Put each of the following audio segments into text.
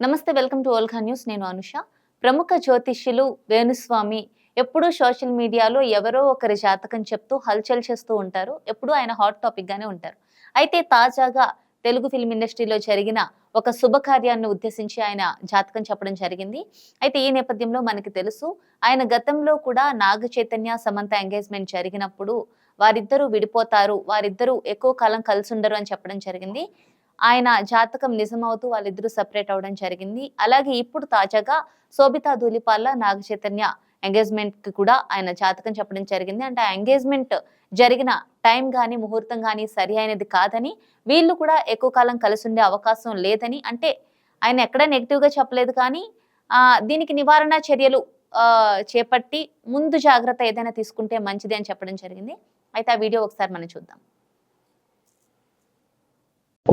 నమస్తే welcome to ఓల్ఖా news. నేను అనుష. ప్రముఖ జ్యోతిష్యులు వేణుస్వామి ఎప్పుడూ సోషల్ మీడియాలో ఎవరో ఒకరి జాతకం చెప్తూ హల్చల్ చేస్తూ ఉంటారు. ఎప్పుడూ ఆయన హాట్ టాపిక్గానే ఉంటారు. అయితే తాజాగా తెలుగు ఫిల్మ్ ఇండస్ట్రీలో జరిగిన ఒక శుభకార్యాన్ని ఉద్దేశించి ఆయన జాతకం చెప్పడం జరిగింది. అయితే ఈ నేపథ్యంలో మనకి తెలుసు ఆయన గతంలో కూడా నాగ చైతన్య సమంత ఎంగేజ్మెంట్ జరిగినప్పుడు వారిద్దరూ విడిపోతారు వారిద్దరూ ఎక్కువ కాలం కలిసి ఉండరు అని చెప్పడం జరిగింది. ఆయన జాతకం నిజమవుతూ వాళ్ళిద్దరూ సపరేట్ అవడం జరిగింది. అలాగే ఇప్పుడు తాజాగా శోభితా ధూలిపాల్ల నాగ చైతన్య ఎంగేజ్మెంట్కి కూడా ఆయన జాతకం చెప్పడం జరిగింది. అంటే ఆ ఎంగేజ్మెంట్ జరిగిన టైం కానీ ముహూర్తం కానీ సరి అయినది కాదని వీళ్ళు కూడా ఎక్కువ కాలం కలిసి ఉండే అవకాశం లేదని అంటే ఆయన ఎక్కడ నెగిటివ్గా చెప్పలేదు కానీ ఆ దీనికి నివారణ చర్యలు ఆ, చేపట్టి ముందు జాగ్రత్త ఏదైనా తీసుకుంటే మంచిది అని చెప్పడం జరిగింది. అయితే ఆ వీడియో ఒకసారి మనం చూద్దాం.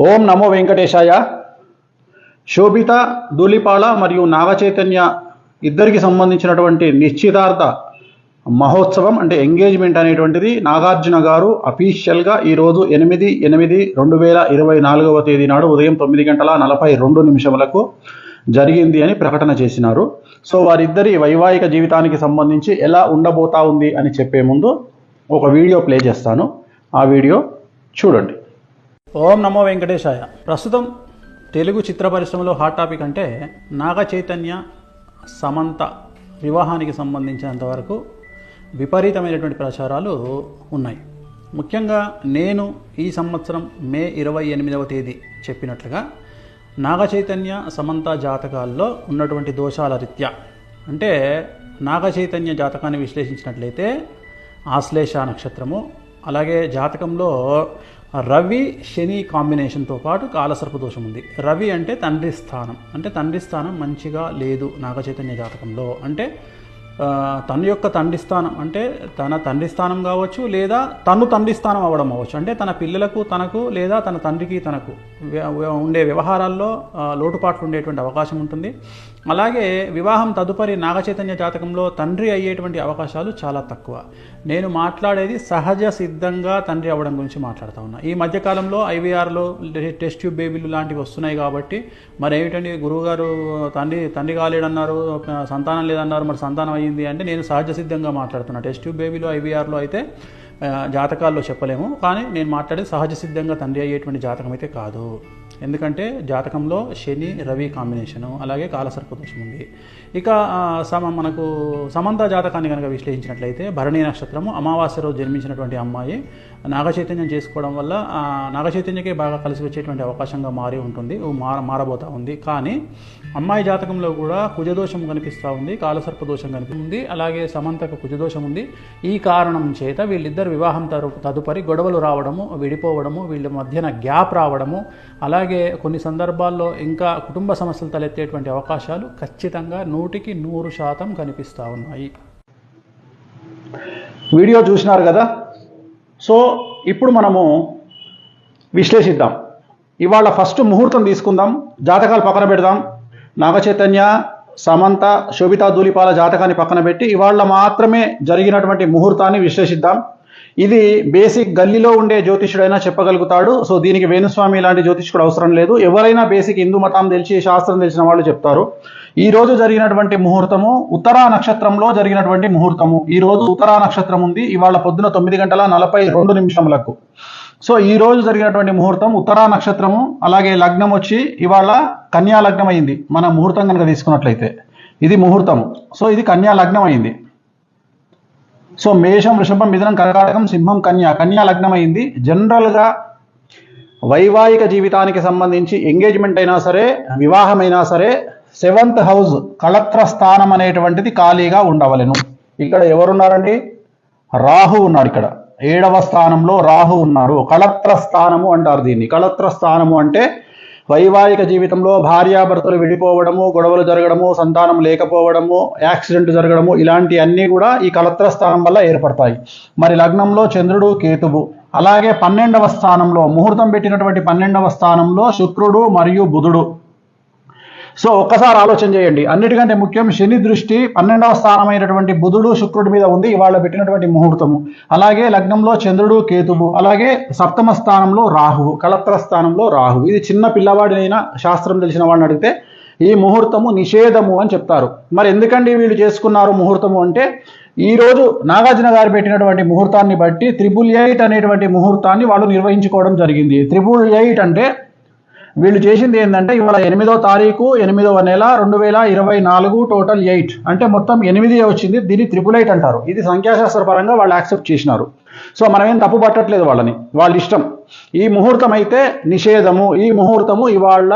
ఓం నమో వెంకటేశాయ. శోభిత ధూళిపాల మరియు నాగచైతన్య ఇద్దరికి సంబంధించినటువంటి నిశ్చితార్థ మహోత్సవం అంటే ఎంగేజ్మెంట్ అనేటువంటిది నాగార్జున గారు అఫీషియల్గా ఈరోజు ఎనిమిది ఎనిమిది రెండు వేల ఇరవై నాలుగవ తేదీ నాడు ఉదయం తొమ్మిది గంటల నలభై రెండు నిమిషములకు జరిగింది అని ప్రకటన చేసినారు. సో వారిద్దరి వైవాహిక జీవితానికి సంబంధించి ఎలా ఉండబోతా ఉంది అని చెప్పే ముందు ఒక వీడియో ప్లే చేస్తాను. ఆ వీడియో చూడండి. ఓం నమో వెంకటేశాయ. ప్రస్తుతం తెలుగు చిత్ర పరిశ్రమలో హాట్ టాపిక్ అంటే నాగ చైతన్య సమంత వివాహానికి సంబంధించినంత వరకు విపరీతమైనటువంటి ప్రచారాలు ఉన్నాయి. ముఖ్యంగా నేను ఈ సంవత్సరం మే ఇరవై ఎనిమిదవ తేదీ చెప్పినట్లుగా నాగ చైతన్య సమంత జాతకాల్లో ఉన్నటువంటి దోషాల రీత్యా అంటే నాగ చైతన్య జాతకాన్ని విశ్లేషించినట్లయితే ఆశ్లేష నక్షత్రము అలాగే జాతకంలో రవి శని కాంబినేషన్తో పాటు కాలసర్ప దోషం ఉంది. రవి అంటే తండ్రి స్థానం. అంటే తండ్రి స్థానం మంచిగా లేదు నాగచైతన్య జాతకంలో. అంటే తన యొక్క తండ్రి స్థానం అంటే తన తండ్రి స్థానం కావచ్చు లేదా తను తండ్రి స్థానం అవ్వడం అవ్వచ్చు. అంటే తన పిల్లలకు తనకు లేదా తన తండ్రికి తనకు. వ్య- ఉండే వ్యవహారాల్లో లోటుపాట్లు ఉండేటువంటి అవకాశం ఉంటుంది. అలాగే వివాహం తదుపరి నాగచైతన్య జాతకంలో తండ్రి అయ్యేటువంటి అవకాశాలు చాలా తక్కువ. నేను మాట్లాడేది సహజ సిద్ధంగా తండ్రి అవ్వడం గురించి మాట్లాడుతూ ఉన్నా. ఈ మధ్యకాలంలో ఐవీఆర్లో టెస్ట్ ట్యూబ్ బేబీలు లాంటివి వస్తున్నాయి కాబట్టి మరి ఏమిటండి గురువుగారు తండ్రి తండ్రి కాలేడన్నారు సంతానం లేదన్నారు మరి సంతానం అయ్యింది అంటే నేను సహజ సిద్ధంగా మాట్లాడుతున్నా. టెస్ట్ ట్యూబ్ బేబీలో ఐవీఆర్లో అయితే జాతకాల్లో చెప్పలేము. కానీ నేను మాట్లాడేది సహజ సిద్ధంగా తండ్రి అయ్యేటువంటి జాతకం అయితే కాదు. ఎందుకంటే జాతకంలో శని రవి కాంబినేషను అలాగే కాలసర్ప దోషం ఉంది. ఇక సమ మనకు సమంత జాతకాన్ని కనుక విశ్లేషించినట్లయితే భరణి నక్షత్రము అమావాస్య రోజు జన్మించినటువంటి అమ్మాయి నాగచైతన్యం చేసుకోవడం వల్ల నాగచైతన్యకే బాగా కలిసి వచ్చేటువంటి అవకాశంగా మారి ఉంటుంది మార మారబోతా ఉంది. కానీ అమ్మాయి జాతకంలో కూడా కుజదోషం కనిపిస్తూ ఉంది కాలసర్ప దోషం కనిపిస్తుంది అలాగే సమంతకు కుజదోషం ఉంది. ఈ కారణం చేత వీళ్ళిద్దరు వివాహం తరు తదుపరి గొడవలు రావడము విడిపోవడము వీళ్ళ మధ్యన గ్యాప్ రావడము అలాగే కొన్ని సందర్భాల్లో ఇంకా కుటుంబ సమస్యలు తలెత్తేటువంటి అవకాశాలు ఖచ్చితంగా నూటికి నూరు శాతం కనిపిస్తూ ఉన్నాయి. వీడియో చూసినారు కదా? సో ఇప్పుడు మనము విశ్లేషిద్దాం. ఇవాళ ఫస్ట్ ముహూర్తం తీసుకుందాం జాతకాలు పక్కన పెడదాం. నాగచైతన్య సమంత శోభితా ధూళిపాల జాతకాన్ని పక్కన పెట్టి ఇవాళ మాత్రమే జరిగినటువంటి ముహూర్తాన్ని విశ్లేషిద్దాం. ఇది బేసిక్ గల్లీలో ఉండే జ్యోతిష్యుడైనా చెప్పగలుగుతాడు. సో దీనికి వేణుస్వామి లాంటి జ్యోతిష్కుడు అవసరం లేదు. ఎవరైనా బేసిక్ హిందూ మతం తెలిసి శాస్త్రం తెలిసిన వాళ్ళు చెప్తారు. ఈ రోజు జరిగినటువంటి ముహూర్తము ఉత్తరా నక్షత్రంలో జరిగినటువంటి ముహూర్తము. ఈ రోజు ఉత్తరా నక్షత్రం ఉంది. ఇవాళ పొద్దున తొమ్మిది గంటల నలభై రెండు నిమిషములకు. సో ఈ రోజు జరిగినటువంటి ముహూర్తం ఉత్తరా నక్షత్రము అలాగే లగ్నం వచ్చి ఇవాళ కన్యా లగ్నం అయింది మన ముహూర్తం కనుక తీసుకున్నట్లయితే ఇది ముహూర్తము. సో ఇది కన్యా లగ్నం అయింది సో మేషం వృషభం మిథునం కర్కాటకం సింహం కన్యా. కన్యా లగ్నమైంది. జనరల్గా వైవాహిక జీవితానికి సంబంధించి ఎంగేజ్మెంట్ అయినా సరే వివాహం అయినా సరే సెవెంత్ హౌస్ కళత్ర స్థానం అనేటువంటిది ఖాళీగా ఉండవలెను. ఇక్కడ ఎవరున్నారండి? రాహు ఉన్నాడు ఇక్కడ. ఏడవ స్థానంలో రాహు ఉన్నారు. కళత్ర స్థానము అంటారు దీన్ని. కళత్ర స్థానము అంటే వైవాహిక జీవితంలో భార్యాభర్తలు విడిపోవడము గొడవలు జరగడము సంతానం లేకపోవడము యాక్సిడెంట్ జరగడము ఇలాంటి అన్నీ కూడా ఈ కలత్ర స్థానం వల్ల ఏర్పడతాయి. మరి లగ్నంలో చంద్రుడు కేతువు అలాగే పన్నెండవ స్థానంలో ముహూర్తం పెట్టినటువంటి పన్నెండవ స్థానంలో శుక్రుడు మరియు బుధుడు. సో ఒక్కసారి ఆలోచన చేయండి. అన్నిటికంటే ముఖ్యం శని దృష్టి పన్నెండవ స్థానమైనటువంటి బుధుడు శుక్రుడి మీద ఉంది ఇవాళ పెట్టినటువంటి ముహూర్తము. అలాగే లగ్నంలో చంద్రుడు కేతువు అలాగే సప్తమ స్థానంలో రాహువు కళత్ర స్థానంలో రాహువు. ఇది చిన్న పిల్లవాడినైనా శాస్త్రం తెలిసిన వాడిని అడిగితే ఈ ముహూర్తము నిషేధము అని చెప్తారు. మరి ఎందుకండి వీళ్ళు చేసుకున్నారు ముహూర్తము అంటే ఈరోజు నాగార్జున గారు పెట్టినటువంటి ముహూర్తాన్ని బట్టి త్రిబుల్ ఎయిట్ అనేటువంటి ముహూర్తాన్ని వాళ్ళు నిర్వహించుకోవడం జరిగింది. త్రిబుల్ ఎయిట్ అంటే వీళ్ళు చేసింది ఏంటంటే ఇవాళ ఎనిమిదో తారీఖు ఎనిమిదవ నెల రెండు వేల ఇరవై నాలుగు టోటల్ ఎయిట్ అంటే మొత్తం ఎనిమిది వచ్చింది దీన్ని త్రిపుల్ ఎయిట్ అంటారు. ఇది సంఖ్యాశాస్త్ర పరంగా వాళ్ళు యాక్సెప్ట్ చేసినారు. సో మనం ఏం తప్పు పట్టట్లేదు వాళ్ళని వాళ్ళ ఇష్టం. ఈ ముహూర్తం అయితే నిషేధము ఈ ముహూర్తము ఇవాళ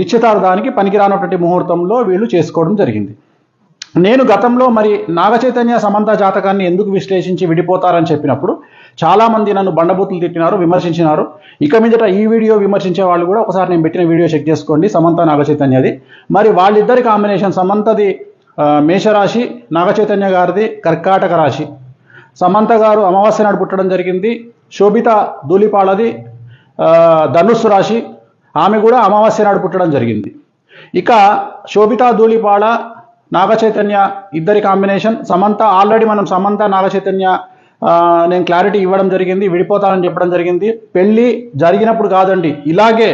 నిశ్చితార్థానికి పనికిరానటువంటి ముహూర్తంలో వీళ్ళు చేసుకోవడం జరిగింది. నేను గతంలో మరి నాగచైతన్య సమంత జాతకాన్ని ఎందుకు విశ్లేషించి విడిపోతారని చెప్పినప్పుడు చాలామంది నన్ను బండబూతులు తిట్టినారు విమర్శించినారు. ఇక మీదట ఈ వీడియో విమర్శించే వాళ్ళు కూడా ఒకసారి నేను పెట్టిన వీడియో చెక్ చేసుకోండి. సమంత నాగచైతన్యది. మరి వాళ్ళిద్దరి కాంబినేషన్ సమంతది మేషరాశి నాగచైతన్య గారిది కర్కాటక రాశి. సమంత గారు అమావాస్య నాడు పుట్టడం జరిగింది. శోభిత ధూళిపాళది ధనుస్సు రాశి. ఆమె కూడా అమావాస్య నాడు పుట్టడం జరిగింది. ఇక శోభిత ధూళిపాళ నాగచైతన్య ఇద్దరి కాంబినేషన్. సమంత ఆల్రెడీ మనం సమంత నాగచైతన్య నేను క్లారిటీ ఇవ్వడం జరిగింది విడిపోతానని చెప్పడం జరిగింది. పెళ్ళి జరిగినప్పుడు కాదండి ఇలాగే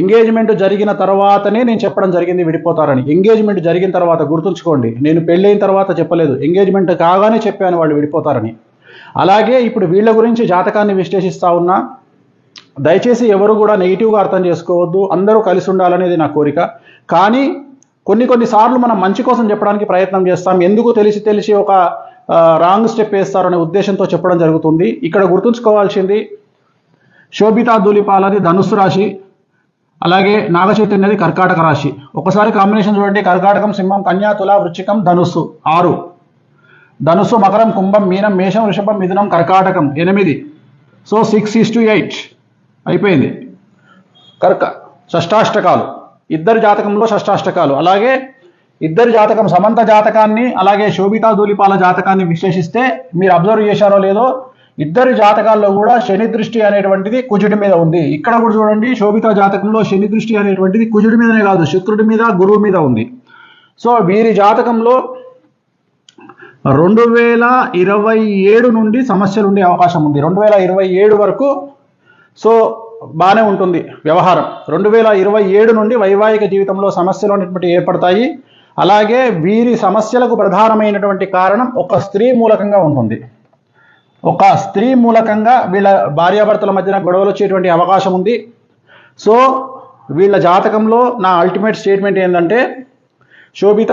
ఎంగేజ్మెంట్ జరిగిన తర్వాతనే నేను చెప్పడం జరిగింది విడిపోతారని. ఎంగేజ్మెంట్ జరిగిన తర్వాత గుర్తుంచుకోండి నేను పెళ్ళైన తర్వాత చెప్పలేదు ఎంగేజ్మెంట్ కాగానే చెప్పాను వాళ్ళు విడిపోతారని. అలాగే ఇప్పుడు వీళ్ళ గురించి జాతకాన్ని విశ్లేషిస్తా ఉన్నా దయచేసి ఎవరు కూడా నెగిటివ్గా అర్థం చేసుకోవద్దు అందరూ కలిసి ఉండాలనేది నా కోరిక. కానీ కొన్ని కొన్ని సార్లు మనం మంచి కోసం చెప్పడానికి ప్రయత్నం చేస్తాం. ఎందుకు తెలిసి తెలిసి ఒక రాంగ్ స్టెప్ వేస్తారనే ఉద్దేశంతో చెప్పడం జరుగుతుంది. ఇక్కడ గుర్తుంచుకోవాల్సింది శోభితా ధూళిపాలది ధనుస్సు రాశి అలాగే నాగచైతన్యది కర్కాటక రాశి. ఒకసారి కాంబినేషన్ చూడండి. కర్కాటకం సింహం కన్యా తుల వృచ్చికం ధనుస్సు ఆరు. ధనుస్సు మకరం కుంభం మీనం మేషం వృషభం మిథునం కర్కాటకం ఎనిమిది. So six is two eight అయిపోయింది. కర్క షష్టాష్టకాలు. ఇద్దరి జాతకంలో షష్టాష్టకాలు. అలాగే ఇద్దరి జాతకం సమంత జాతకాన్ని అలాగే శోభితా ధూలిపాల జాతకాన్ని విశ్లేషిస్తే మీరు అబ్జర్వ్ చేశారో లేదో ఇద్దరి జాతకాల్లో కూడా శని దృష్టి అనేటువంటిది కుజుడి మీద ఉంది. ఇక్కడ కూడా చూడండి శోభితా జాతకంలో శని దృష్టి అనేటువంటిది కుజుడి మీదనే కాదు శుక్రుడి మీద గురువు మీద ఉంది. సో వీరి జాతకంలో రెండు వేల ఇరవై ఏడు నుండి సమస్యలు ఉండే అవకాశం ఉంది. రెండు వేల ఇరవై ఏడు వరకు. సో బాగానే ఉంటుంది వ్యవహారం. రెండు వేల ఇరవై ఏడు నుండి వైవాహిక జీవితంలో సమస్యలు అనేటువంటి ఏర్పడతాయి. అలాగే వీరి సమస్యలకు ప్రధానమైనటువంటి కారణం ఒక స్త్రీ మూలకంగా ఉంటుంది. ఒక స్త్రీ మూలకంగా వీళ్ళ భార్యాభర్తల మధ్యన గొడవలు వచ్చేటువంటి అవకాశం ఉంది. సో వీళ్ళ జాతకంలో నా అల్టిమేట్ స్టేట్మెంట్ ఏంటంటే శోభిత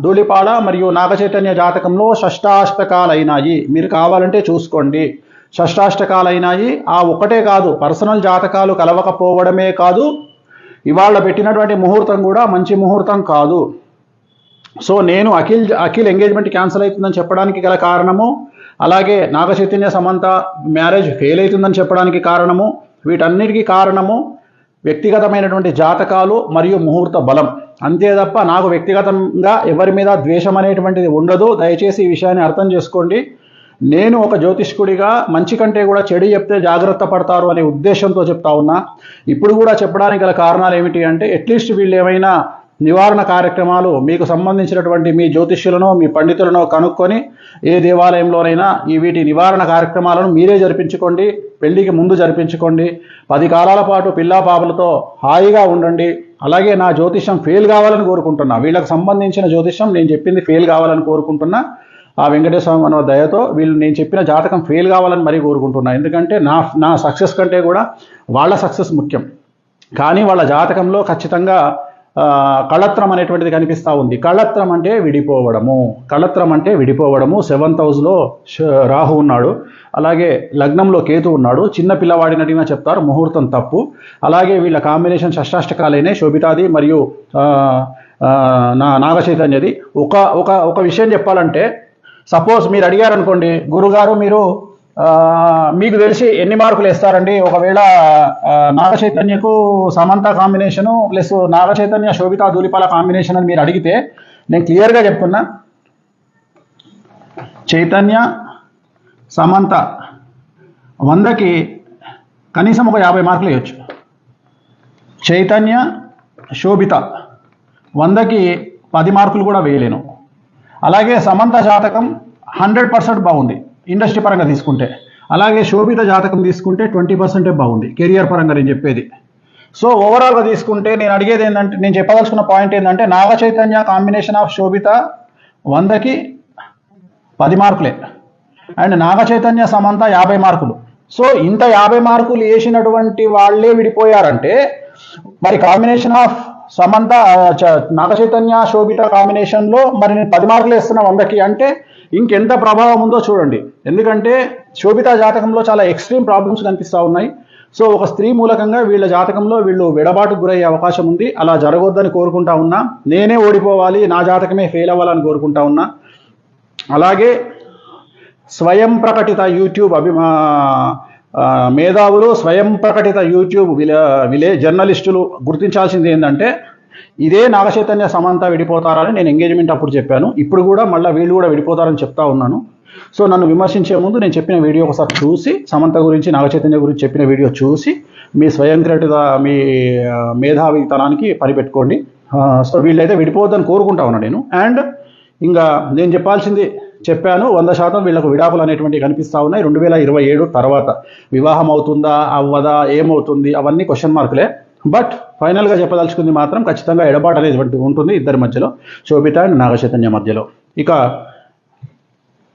ధూళిపాడ మరియు నాగచైతన్య జాతకంలో షష్టాష్టకాలైనాయి. మీరు కావాలంటే చూసుకోండి. షష్టాష్టకాలైనాయి. ఆ ఒక్కటే కాదు పర్సనల్ జాతకాలు కలవకపోవడమే కాదు ఇవాళ పెట్టినటువంటి ముహూర్తం కూడా మంచి ముహూర్తం కాదు. సో నేను అఖిల్ అఖిల్ ఎంగేజ్మెంట్ క్యాన్సిల్ అవుతుందని చెప్పడానికి గల కారణము అలాగే నాగచైతన్య సమంత మ్యారేజ్ ఫెయిల్ అవుతుందని చెప్పడానికి కారణము వీటన్నిటికీ కారణము వ్యక్తిగతమైనటువంటి జాతకాలు మరియు ముహూర్త బలం. అంతే తప్ప నాకు వ్యక్తిగతంగా ఎవరి మీద ద్వేషం అనేటువంటిది ఉండదు. దయచేసి ఈ విషయాన్ని అర్థం చేసుకోండి. నేను ఒక జ్యోతిష్కుడిగా మంచి కంటే కూడా చెడు చెప్తే జాగ్రత్త పడతారు అనే ఉద్దేశంతో చెప్తా ఉన్నా. ఇప్పుడు కూడా చెప్పడానికి గల కారణాలు ఏమిటి అంటే అట్లీస్ట్ వీళ్ళు ఏమైనా నివారణ కార్యక్రమాలు మీకు సంబంధించినటువంటి మీ జ్యోతిష్యులను మీ పండితులను కనుక్కొని ఏ దేవాలయంలోనైనా ఈ వీటి నివారణ కార్యక్రమాలను మీరే జరిపించుకోండి పెళ్ళికి ముందు జరిపించుకోండి పది కాలాల పాటు పిల్లా పాపలతో హాయిగా ఉండండి. అలాగే నా జ్యోతిష్యం ఫెయిల్ కావాలని కోరుకుంటున్నా. వీళ్ళకి సంబంధించిన జ్యోతిష్యం నేను చెప్పింది ఫెయిల్ కావాలని కోరుకుంటున్నా. ఆ వెంకటేశ్వర మన దయతో వీళ్ళు నేను చెప్పిన జాతకం ఫెయిల్ కావాలని మరీ కోరుకుంటున్నాను ఎందుకంటే నా నా సక్సెస్ కంటే కూడా వాళ్ళ సక్సెస్ ముఖ్యం. కానీ వాళ్ళ జాతకంలో ఖచ్చితంగా కళత్రం అనేటువంటిది కనిపిస్తూ ఉంది. కళత్రం అంటే విడిపోవడము. కళత్రం అంటే విడిపోవడము. సెవెంత్ హౌస్లో రాహు ఉన్నాడు. అలాగే లగ్నంలో కేతు ఉన్నాడు. చిన్న పిల్లవాడినట్టుగా చెప్తారు. ముహూర్తం తప్పు. అలాగే వీళ్ళ కాంబినేషన్ షష్టాష్టకాలైన శోభితాది మరియు నా నాగ చైతన్యది ఒక ఒక ఒక విషయం చెప్పాలంటే సపోజ్ మీరు అడిగారు అనుకోండి గురుగారు మీరు మీకు తెలిసి ఎన్ని మార్కులు ఇస్తారండి ఒకవేళ Naga చైతన్యకు Samantha combination plus Naga Chaitanya Sobhita Dhulipala combination అని మీరు అడిగితే నేను క్లియర్గా చెప్తున్నా. చైతన్య సమంత వందకి కనీసం ఒక యాభై మార్కులు ఇవ్వచ్చు చైతన్య శోభిత వందకి పది మార్కులు కూడా వేయలేను. అలాగే సమంత జాతకం హండ్రెడ్ పర్సెంట్ బాగుంది ఇండస్ట్రీ పరంగా తీసుకుంటే. అలాగే శోభిత జాతకం తీసుకుంటే ట్వంటీ పర్సెంటే బాగుంది కెరియర్ పరంగా నేను చెప్పేది. సో ఓవరాల్గా తీసుకుంటే నేను అడిగేది ఏంటంటే నేను చెప్పదలుచుకున్న పాయింట్ ఏంటంటే నాగ చైతన్య కాంబినేషన్ ఆఫ్ శోభిత వందకి పది మార్కులే. అండ్ నాగ చైతన్య సమంత యాభై మార్కులు. సో ఇంత యాభై మార్కులు వేసినటువంటి వాళ్ళే విడిపోయారంటే మరి కాంబినేషన్ ఆఫ్ సమంత చ- నాగ చైతన్య శోభిత కాంబినేషన్లో మరి నేను పది మార్కులు వేస్తున్నా వందకి అంటే ఇంకెంత ప్రభావం ఉందో చూడండి. ఎందుకంటే శోభిత జాతకంలో చాలా ఎక్స్ట్రీమ్ ప్రాబ్లమ్స్ కనిపిస్తూ ఉన్నాయి. సో ఒక స్త్రీ మూలకంగా వీళ్ళ జాతకంలో వీళ్ళు విడబాటు గురయ్యే అవకాశం ఉంది. అలా జరగొద్దని కోరుకుంటా ఉన్నా. నేనే ఓడిపోవాలి నా జాతకమే ఫెయిల్ అవ్వాలని కోరుకుంటా ఉన్నా. అలాగే స్వయం ప్రకటిత యూట్యూబ్ అభిమా మేధావులు స్వయం ప్రకటిత యూట్యూబ్ విలే విలే జర్నలిస్టులు గుర్తించాల్సింది ఏంటంటే ఇదే నాగచైతన్య సమంత విడిపోతారని నేను ఎంగేజ్మెంట్ అప్పుడు చెప్పాను. ఇప్పుడు కూడా మళ్ళీ వీళ్ళు కూడా విడిపోతారని చెప్తా ఉన్నాను. సో నన్ను విమర్శించే ముందు నేను చెప్పిన వీడియో ఒకసారి చూసి సమంత గురించి నాగచైతన్య గురించి చెప్పిన వీడియో చూసి మీ స్వయం ప్రేరిత మీ మేధావితనానికి పరిపెట్టుకోండి. సో వీళ్ళైతే విడిపోవద్దని కోరుకుంటా ఉన్నాను నేను. అండ్ ఇంకా నేను చెప్పాల్సింది చెప్పాను వంద శాతం వీళ్ళకు విడాకులు అనేటువంటివి కనిపిస్తూ ఉన్నాయి. రెండు వేల ఇరవై ఏడు తర్వాత వివాహం అవుతుందా అవ్వదా ఏమవుతుంది అవన్నీ క్వశ్చన్ మార్కులే బట్ ఫైనల్గా చెప్పదలుచుకుంది మాత్రం ఖచ్చితంగా ఎడబాటు అనేటువంటి ఉంటుంది ఇద్దరి మధ్యలో శోభిత అండ్ నాగచైతన్య మధ్యలో. ఇక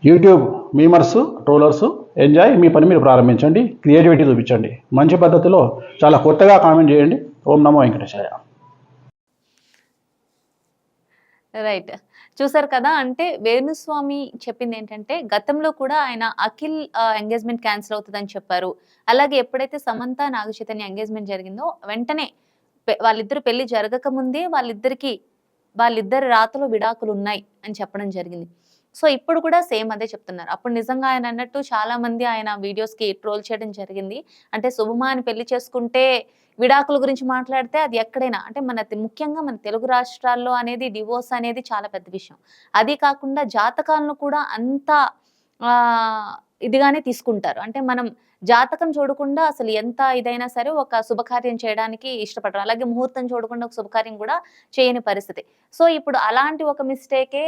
యూట్యూబ్ మీమర్స్ ట్రోలర్స్ ఎంజాయ్ మీ పని మీరు ప్రారంభించండి క్రియేటివిటీ చూపించండి. మంచి పద్ధతిలో చాలా కొత్తగా కామెంట్ చేయండి. ఓం నమో వెంకటేశాయ. రైట్ చూసారు కదా? అంటే వేణుస్వామి చెప్పింది ఏంటంటే గతంలో కూడా ఆయన అఖిల్ ఎంగేజ్మెంట్ క్యాన్సిల్ అవుతుందని చెప్పారు. అలాగే ఎప్పుడైతే సమంత నాగచైతన్య ఎంగేజ్మెంట్ జరిగిందో వెంటనే వాళ్ళిద్దరు పెళ్ళి జరగక ముందే వాళ్ళిద్దరికి వాళ్ళిద్దరి రాతలో విడాకులు ఉన్నాయి అని చెప్పడం జరిగింది. సో ఇప్పుడు కూడా సేమ్ అదే చెప్తున్నారు. అప్పుడు నిజంగా ఆయన అన్నట్టు చాలా మంది ఆయన వీడియోస్కి ట్రోల్ చేయడం జరిగింది. అంటే శుభమాని పెళ్ళి చేసుకుంటే విడాకుల గురించి మాట్లాడితే అది ఎక్కడైనా అంటే మన ముఖ్యంగా మన తెలుగు రాష్ట్రాల్లో అనేది డివోర్స్ అనేది చాలా పెద్ద విషయం. అది కాకుండా జాతకాలను కూడా అంత ఇదిగానే తీసుకుంటారు. అంటే మనం జాతకం చూడకుండా అసలు ఎంత ఇదైనా సరే ఒక శుభకార్యం చేయడానికి ఇష్టపడరు. అలాగే ముహూర్తం చూడకుండా ఒక శుభకార్యం కూడా చేయని పరిస్థితి. సో ఇప్పుడు అలాంటి ఒక మిస్టేకే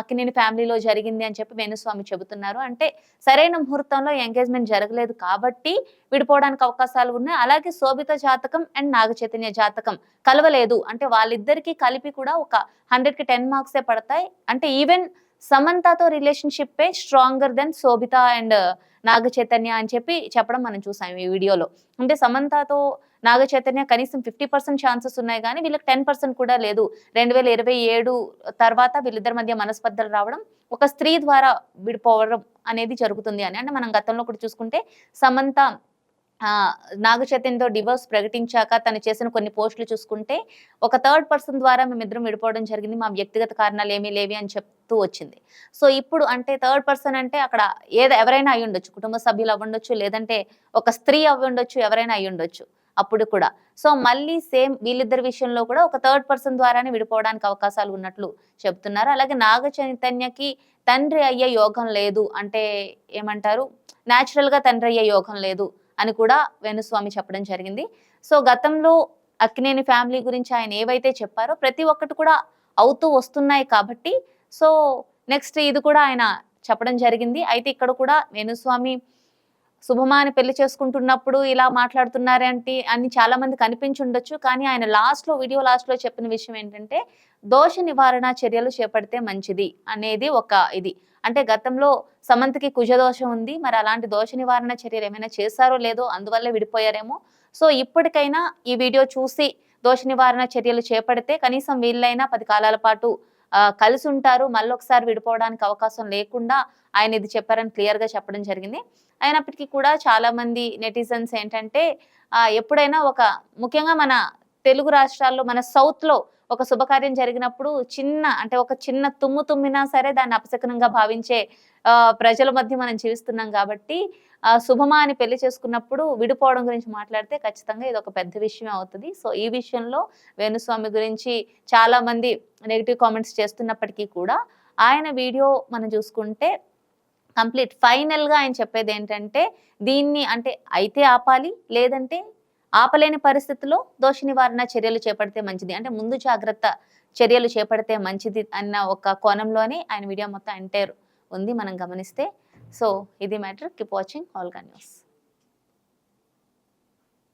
అక్కినేని ఫ్యామిలీలో జరిగింది అని చెప్పి వేణుస్వామి చెబుతున్నారు. అంటే సరైన ముహూర్తంలో ఎంగేజ్మెంట్ జరగలేదు కాబట్టి విడిపోవడానికి అవకాశాలు ఉన్నాయి. అలాగే శోభిత జాతకం అండ్ నాగచైతన్య జాతకం కలవలేదు. అంటే వాళ్ళిద్దరికీ కలిపి కూడా ఒక హండ్రెడ్కి టెన్ మార్క్సే పడతాయి. అంటే even సమంతతో relationship stronger than Sobhita and Naga Chaitanya అని చెప్పి చెప్పడం మనం చూసాం ఈ వీడియోలో. అంటే సమంతతో నాగ చైతన్య కనీసం ఫిఫ్టీ పర్సెంట్ ఛాన్సెస్ ఉన్నాయి కానీ వీళ్ళకి టెన్ పర్సెంట్ కూడా లేదు. రెండు వేల ఇరవై ఏడు తర్వాత వీళ్ళిద్దరి మధ్య మనస్పర్ధలు రావడం ఒక స్త్రీ ద్వారా విడిపోవడం అనేది జరుగుతుంది అని. అంటే మనం గతంలో కూడా చూసుకుంటే సమంత నాగచైతన్యతో నాగ చైతన్యతో డివోర్స్ ప్రకటించాక తను చేసిన కొన్ని పోస్టులు చూసుకుంటే ఒక థర్డ్ పర్సన్ ద్వారా మేమిద్దరం విడిపోవడం జరిగింది. మా వ్యక్తిగత కారణాలు ఏమీ లేవి అని చెప్తూ వచ్చింది. సో ఇప్పుడు అంటే థర్డ్ పర్సన్ అంటే అక్కడ ఏదో ఎవరైనా అయి ఉండొచ్చు. కుటుంబ సభ్యులు అవ్వండొచ్చు లేదంటే ఒక స్త్రీ అవ్వి ఉండొచ్చు ఎవరైనా అయి ఉండొచ్చు అప్పుడు కూడా. సో మళ్ళీ సేమ్ వీళ్ళిద్దరి విషయంలో కూడా ఒక థర్డ్ పర్సన్ ద్వారానే విడిపోవడానికి అవకాశాలు ఉన్నట్లు చెప్తున్నారు. అలాగే నాగ చైతన్యకి తండ్రి అయ్యే యోగం లేదు. అంటే ఏమంటారు? న్యాచురల్గా గా తండ్రి అయ్యే యోగం లేదు. అని కూడా వేణుస్వామి చెప్పడం జరిగింది. సో గతంలో అక్కినేని ఫ్యామిలీ గురించి ఆయన ఏవైతే చెప్పారో ప్రతి ఒక్కటి కూడా అవుతూ వస్తున్నాయి కాబట్టి సో నెక్స్ట్ ఇది కూడా ఆయన చెప్పడం జరిగింది. అయితే ఇక్కడ కూడా వేణుస్వామి శుభమాని పెళ్ళి చేసుకుంటున్నప్పుడు ఇలా మాట్లాడుతున్నారంటే అని చాలా మంది కనిపించి ఉండొచ్చు. కానీ ఆయన లాస్ట్లో వీడియో లాస్ట్లో చెప్పిన విషయం ఏంటంటే దోష నివారణ చర్యలు చేపడితే మంచిది అనేది ఒక ఇది. అంటే గతంలో సమంత్కి కుజదోషం ఉంది మరి అలాంటి దోష నివారణ చర్యలు ఏమైనా చేశారో లేదో అందువల్ల విడిపోయారేమో. సో ఇప్పటికైనా ఈ వీడియో చూసి దోష నివారణ చర్యలు చేపడితే కనీసం వీళ్ళైనా పది కాలాల పాటు కలిసి ఉంటారు. మళ్ళొకసారి విడిపోవడానికి అవకాశం లేకుండా ఆయన ఇది చెప్పారని క్లియర్గా చెప్పడం జరిగింది. అయినప్పటికీ కూడా చాలామంది నెటిజన్స్ ఏంటంటే ఎప్పుడైనా ఒక ముఖ్యంగా మన తెలుగు రాష్ట్రాల్లో మన సౌత్లో ఒక శుభకార్యం జరిగినప్పుడు చిన్న అంటే ఒక చిన్న తుమ్ము తుమ్మినా సరే దాన్ని అపశకనంగా భావించే ప్రజల మధ్య మనం జీవిస్తున్నాం కాబట్టి శుభమా అని పెళ్ళి చేసుకున్నప్పుడు విడిపోవడం గురించి మాట్లాడితే ఖచ్చితంగా ఇది ఒక పెద్ద విషయం అవుతుంది. సో ఈ విషయంలో వేణుస్వామి గురించి చాలా మంది నెగిటివ్ కామెంట్స్ చేస్తున్నప్పటికీ కూడా ఆయన వీడియో మనం చూసుకుంటే కంప్లీట్ ఫైనల్గా ఆయన చెప్పేది ఏంటంటే దీన్ని అంటే అయితే ఆపాలి లేదంటే ఆపలేని పరిస్థితుల్లో దోష నివారణ చర్యలు చేపడితే మంచిది. అంటే ముందు జాగ్రత్త చర్యలు చేపడితే మంచిది అన్న ఒక కోణంలోనే ఆయన వీడియో మొత్తం ఎంటైర్ ఉంది. మనం గమనిస్తే సో ఇది మ్యాటర్. Keep watching. ఆల్గా న్యూస్.